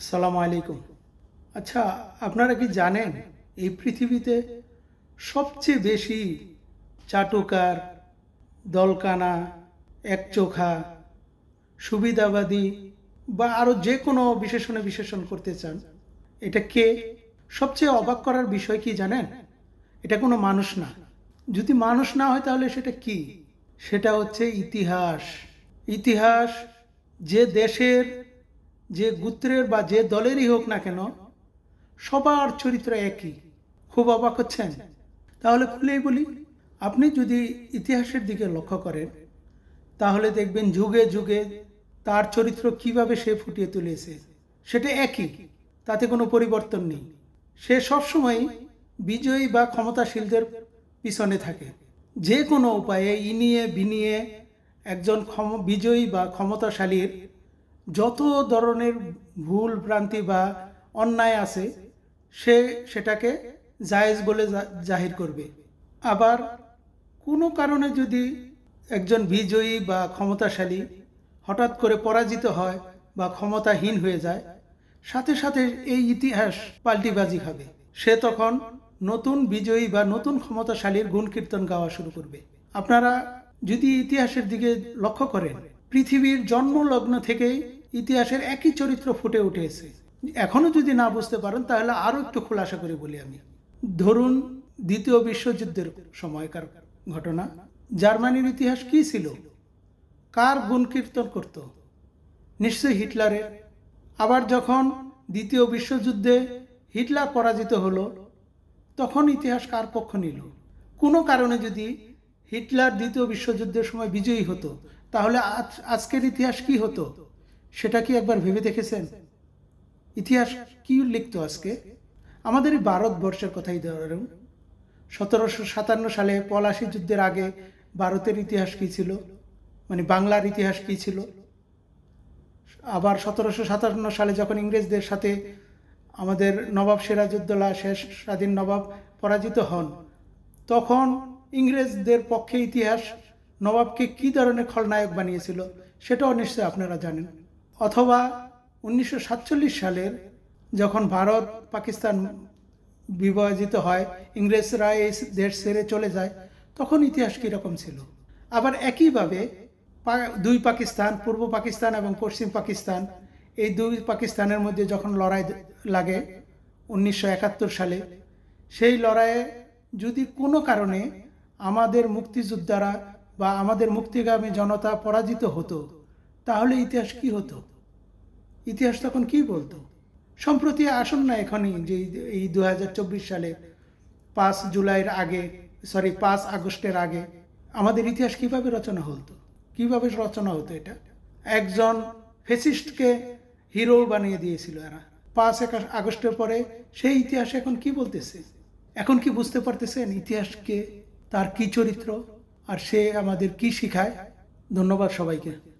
আসসালামু আলাইকুম। আচ্ছা আপনারা কি জানেন এই পৃথিবীতে সবচেয়ে বেশি চাটুকার, দলকানা, একচোখা, সুবিধাবাদী বা আরও যে কোনো বিশেষণে বিশেষণ করতে চান, এটা কে? সবচেয়ে অবাক করার বিষয় কি জানেন? এটা কোনো মানুষ না। যদি মানুষ না হয় তাহলে সেটা কি? সেটা হচ্ছে ইতিহাস। ইতিহাস যে দেশের যে গোত্রের বা যে দলেরই হোক না কেন, সবার চরিত্র একই। খুব অবাক হচ্ছেন? তাহলে খুলেই বলি, আপনি যদি ইতিহাসের দিকে লক্ষ্য করেন, তাহলে দেখবেন যুগে যুগে তার চরিত্র কীভাবে সে ফুটিয়ে তুলেছে, সেটা একই, তাতে কোনো পরিবর্তন নেই। সে সবসময় বিজয়ী বা ক্ষমতাশীলদের পিছনে থাকে। যে কোনো উপায়ে ইনিয়ে বিনিয়ে একজন ক্ষম, বিজয়ী বা ক্ষমতাশালীর যত ধরনের ভুল ভ্রান্তি বা অন্যায় আছে, সে সেটাকে জায়েজ বলে জাহির করবে। আবার কোনো কারণে যদি একজন বিজয়ী বা ক্ষমতাশালী হঠাৎ করে পরাজিত হয় বা ক্ষমতাহীন হয়ে যায়, সাথে সাথে এই ইতিহাস পাল্টিবাজি হবে। সে তখন নতুন বিজয়ী বা নতুন ক্ষমতাশালীর গুণ কীর্তন গাওয়া শুরু করবে। আপনারা যদি ইতিহাসের দিকে লক্ষ্য করেন পৃথিবীর জন্মলগ্ন থেকেই ইতিহাসের একই চরিত্র ফুটে উঠেছে। এখনও যদি না বুঝতে পারেন, তাহলে আরও একটু খোলাসা করে বলি আমি। ধরুন, দ্বিতীয় বিশ্বযুদ্ধের সময়কার ঘটনা। জার্মানির ইতিহাস কি ছিল? কার গুণ কীর্তন করত? নিশ্চয়ই হিটলারের। আবার যখন দ্বিতীয় বিশ্বযুদ্ধে হিটলার পরাজিত হলো, তখন ইতিহাস কার পক্ষ নিল? কোনো কারণে যদি হিটলার দ্বিতীয় বিশ্বযুদ্ধের সময় বিজয়ী হতো তাহলে আজ, আজকের ইতিহাস কি হতো? সেটা কি একবার ভেবে দেখেছেন? ইতিহাস কি লিখতো আজকে? আমাদের এই ভারতবর্ষের কথাই ধরুন। সতেরোশো সাতান্ন সালে পলাশি যুদ্ধের আগে ভারতের ইতিহাস কী ছিল? মানে বাংলার ইতিহাস কী ছিল? আবার সতেরোশো সাতান্ন সালে যখন ইংরেজদের সাথে আমাদের নবাব সিরাজউদ্দৌলা শেষ স্বাধীন নবাব পরাজিত হন, তখন ইংরেজদের পক্ষে ইতিহাস নবাবকে কী ধরনের খলনায়ক বানিয়েছিল সেটাও নিশ্চয়ই আপনারা জানেন। অথবা উনিশশো সাতচল্লিশ সালের যখন ভারত পাকিস্তান বিভাজিত হয়, ইংরেজরা এই দেশ ছেড়ে চলে যায়, তখন ইতিহাস কীরকম ছিল? আবার একইভাবে দুই পাকিস্তান, পূর্ব পাকিস্তান এবং পশ্চিম পাকিস্তান, এই দুই পাকিস্তানের মধ্যে যখন লড়াই লাগে উনিশশো একাত্তর সালে, সেই লড়াইয়ে যদি কোনো কারণে আমাদের মুক্তিযোদ্ধারা বা আমাদের মুক্তিগামী জনতা পরাজিত হতো, তাহলে ইতিহাস কি হতো? ইতিহাস তখন কি বলতো? সম্প্রতি আসুন না এখনই যে এই- দু হাজার চব্বিশ সালে পাঁচ জুলাইয়ের আগে সরি পাঁচ আগস্টের আগে আমাদের ইতিহাস কীভাবে রচনা হতো? কীভাবে রচনা হতো এটা? একজন ফেসিস্টকে হিরো বানিয়ে দিয়েছিল এরা। পাঁচ একাশ আগস্টের পরে সেই ইতিহাস এখন কি বলতেছে? এখন কি বুঝতে পারতেছেন ইতিহাসকে তার কি চরিত্র? আর সে আমাদের কি শিখায়? ধন্যবাদ সবাইকে।